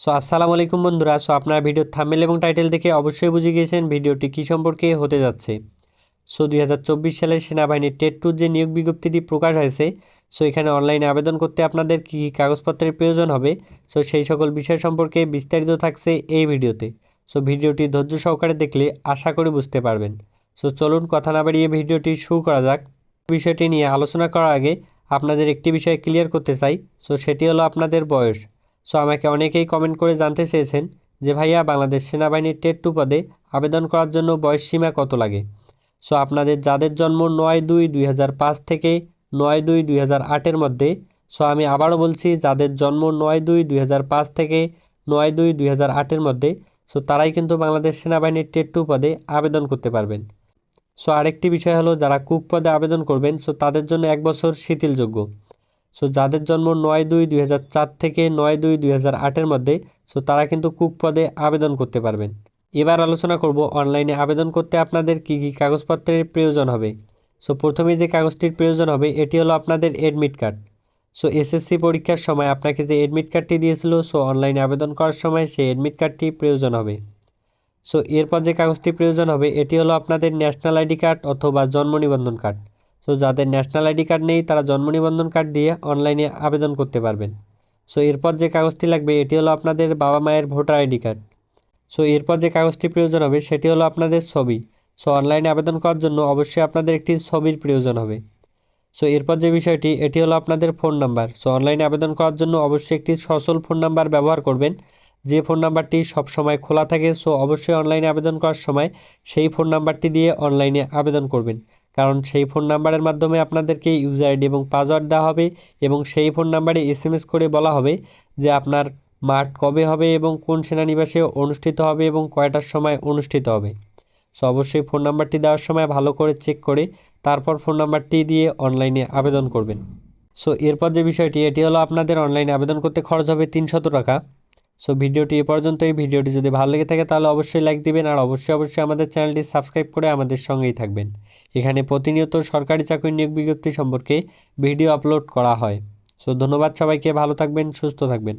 So, আসসালামু আলাইকুম বন্ধুরা। সো, আপনারা ভিডিওর থাম্বনেল এবং টাইটেল দেখে অবশ্যই বুঝে গিয়েছেন ভিডিওটি কী সম্পর্কে হতে যাচ্ছে। সো, দুই হাজার চব্বিশ সালের সেনাবাহিনীর টেট টুর যে নিয়োগ বিজ্ঞপ্তিটি প্রকাশ হয়েছে, সো, এখানে অনলাইনে আবেদন করতে আপনাদের কী কী কাগজপত্রের প্রয়োজন হবে, সো, সেই সকল বিষয় সম্পর্কে বিস্তারিত থাকছে এই ভিডিওতে। সো, ভিডিওটি ধৈর্য সহকারে দেখলে আশা করি বুঝতে পারবেন। সো, চলুন কথা না বাড়িয়ে ভিডিওটি শুরু করা যাক। বিষয়টি নিয়ে আলোচনা করার আগে আপনাদের একটি বিষয় ক্লিয়ার করতে চাই, সো, সেটি হলো আপনাদের বয়স। সো আমাকে অনেকেই কমেন্ট করে জানতে চেয়েছেন যে, ভাইয়া, বাংলাদেশ সেনাবাহিনীর টেট টু পদে আবেদন করার জন্য বয়স সীমা কত লাগে? সো আপনাদের যাদের জন্ম নয় দুই দুই থেকে নয় দুই দুই আটের মধ্যে, সো আমি আবারও বলছি, যাদের জন্ম নয় দুই দুই থেকে নয় দুই দুই আটের মধ্যে, সো তারাই কিন্তু বাংলাদেশ সেনাবাহিনীর টেট টু পদে আবেদন করতে পারবেন। সো আরেকটি বিষয় হলো, যারা কুক পদে আবেদন করবেন, সো তাদের জন্য এক বছর শিথিলযোগ্য। সো যাদের জন্ম নয় দুই দুই চার থেকে নয় দুই দুই হাজার আটের মধ্যে সো তারা কিন্তু কুক পদে আবেদন করতে পারবেন। এবার আলোচনা করব অনলাইনে আবেদন করতে আপনাদের কী কী কাগজপত্রের প্রয়োজন হবে। সো প্রথমে যে কাগজটির প্রয়োজন হবে, এটি হলো আপনাদের এডমিট কার্ড সো এসএসসি পরীক্ষার সময় আপনাকে যে এডমিট কার্ডটি দিয়েছিল সো অনলাইনে আবেদন করার সময় সেই অ্যাডমিট কার্ডটি প্রয়োজন হবে। সো এরপর যে কাগজটি প্রয়োজন হবে, এটি হলো আপনাদের ন্যাশনাল আইডি কার্ড অথবা জন্ম নিবন্ধন কার্ড সো যাদের ন্যাশনাল আইডি কার্ড নেই, তারা জন্ম নিবন্ধন কার্ড দিয়ে অনলাইনে আবেদন করতে পারবেন। সো এরপর যে কাগজটি লাগবে, এটি হলো আপনাদের বাবা মায়ের ভোটার আইডি কার্ড সো এরপর যে কাগজটি প্রয়োজন হবে, সেটি হলো আপনাদের ছবি। সো অনলাইনে আবেদন করার জন্য অবশ্যই আপনাদের একটি ছবির প্রয়োজন হবে। সো এরপর যে বিষয়টি, এটি হলো আপনাদের ফোন নাম্বার সো অনলাইনে আবেদন করার জন্য অবশ্যই একটি সচল ফোন নাম্বার ব্যবহার করবেন। যে ফোন নাম্বারটি সবসময় খোলা থাকে সো অবশ্যই অনলাইনে আবেদন করার সময় সেই ফোন নাম্বারটি দিয়ে অনলাইনে আবেদন করবেন। কারণ সেই ফোন নাম্বারের মাধ্যমে আপনাদেরকে ইউজার আইডি এবং পাসওয়ার্ড দেওয়া হবে এবং সেই ফোন নাম্বারে এস এম এস করে বলা হবে যে আপনার মাঠ কবে হবে এবং কোন সেনানিবাসে অনুষ্ঠিত হবে এবং কয়টার সময় অনুষ্ঠিত হবে। সো অবশ্যই ফোন নাম্বারটি দেওয়ার সময় ভালো করে চেক করে তারপর ফোন নাম্বারটি দিয়ে অনলাইনে আবেদন করবেন। সো এরপর যে বিষয়টি, এটি হলো আপনাদের অনলাইনে আবেদন করতে খরচ হবে তিনশত টাকা। সো ভিডিওটি এ পর্যন্ত এই ভিডিওটি যদি ভালো লেগে থাকে, তাহলে অবশ্যই লাইক দিবেন আর অবশ্যই অবশ্যই আমাদের চ্যানেলটি সাবস্ক্রাইব করে আমাদের সঙ্গেই থাকবেন। এখানে প্রতিনিয়ত সরকারি চাকরি নিয়োগ বিজ্ঞপ্তি সম্পর্কে ভিডিও আপলোড করা হয়। সো ধন্যবাদ সবাইকে। ভালো থাকবেন, সুস্থ থাকবেন।